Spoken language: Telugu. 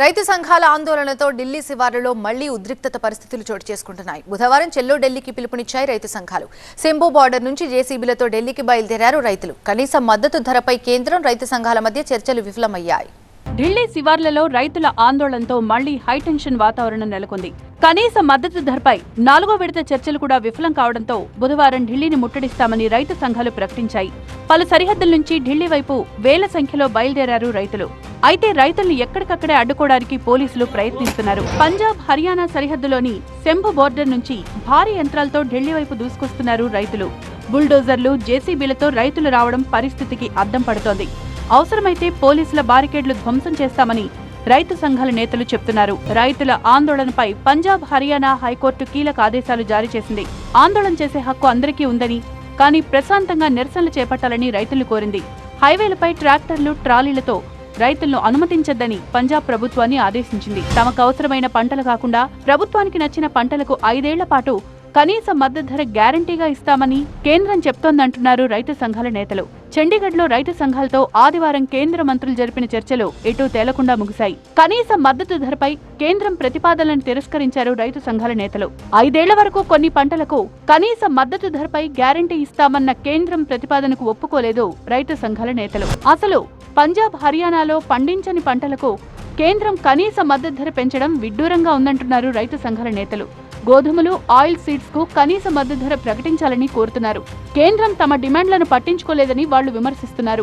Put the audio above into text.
రైతు సంఘాల ఆందోళనతో ఢిల్లీ శివారులో మళ్ళీ ఉద్రిక్తత పరిస్థితులు చోటు చేసుకుంటున్నాయి. బుధవారం చెల్లో ఢిల్లీకి పిలుపునిచ్చాయి రైతు సంఘాలు. శంభు బార్డర్ నుంచి జేసీబీలతో ఢిల్లీకి బయలుదేరారు రైతులు. కనీస మద్దతు ధరపై కేంద్రం రైతు సంఘాల మధ్య చర్చలు విఫలమయ్యాయి. ఢిల్లీ శివార్లలో రైతుల ఆందోళనతో మళ్ళీ హైటెన్షన్ వాతావరణం నెలకొంది. కనీస మద్దతు ధరపై నాలుగో విడత చర్చలు కూడా విఫలం కావడంతో బుధవారం ఢిల్లీని ముట్టడిస్తామని రైతు సంఘాలు ప్రకటించాయి. పలు సరిహద్దుల నుంచి ఢిల్లీ వైపు వేల సంఖ్యలో బయలుదేరారు రైతులు. అయితే రైతుల్ని ఎక్కడికక్కడే అడ్డుకోవడానికి పోలీసులు ప్రయత్నిస్తున్నారు. పంజాబ్ హర్యానా సరిహద్దులోని శంభు బోర్డర్ నుంచి భారీ యంత్రాలతో ఢిల్లీ వైపు దూసుకొస్తున్నారు రైతులు. బుల్డోజర్లు జేసీబీలతో రైతులు రావడం పరిస్థితికి అద్దం పడుతోంది. అవసరమైతే పోలీసుల బారికేడ్లు ధ్వంసం చేస్తామని రైతు సంఘాల నేతలు చెప్తున్నారు. రైతుల ఆందోళనపై పంజాబ్ హర్యానా హైకోర్టు కీలక ఆదేశాలు జారీ చేసింది. ఆందోళన చేసే హక్కు అందరికీ ఉందని కానీ ప్రశాంతంగా నిరసనలు చేపట్టాలని రైతులు కోరింది. హైవేలపై ట్రాక్టర్లు ట్రాలీలతో రైతులను అనుమతించొద్దని పంజాబ్ ప్రభుత్వాన్ని ఆదేశించింది. తమకు అవసరమైన పంటలు కాకుండా ప్రభుత్వానికి నచ్చిన పంటలకు ఐదేళ్ళ పాటు కనీస మద్దతు ధర గ్యారంటీగా ఇస్తామని కేంద్రం చెప్తోందంటున్నారు రైతు సంఘాల నేతలు. చండీగఢ్లో రైతు సంఘాలతో ఆదివారం కేంద్ర మంత్రులు జరిపిన చర్చలు ఎటూ తేలకుండా ముగిశాయి. కనీస మద్దతు ధరపై కేంద్రం ప్రతిపాదనలను తిరస్కరించారు రైతు సంఘాల నేతలు. ఐదేళ్ళ వరకు కొన్ని పంటలకు కనీస మద్దతు ధరపై గ్యారంటీ ఇస్తామన్న కేంద్రం ప్రతిపాదనకు ఒప్పుకోలేదు రైతు సంఘాల నేతలు. అసలు పంజాబ్ హర్యానాలో పండించని పంటలకు కేంద్రం కనీస మద్దతు ధర పెంచడం విడ్డూరంగా ఉందంటున్నారు రైతు సంఘాల నేతలు. గోధుమలు ఆయిల్ సీడ్స్కు కనీస మద్దతు ధర ప్రకటించాలని కోరుతున్నారు. కేంద్రం తమ డిమాండ్లను పట్టించుకోలేదని వాళ్ళు విమర్శిస్తున్నారు.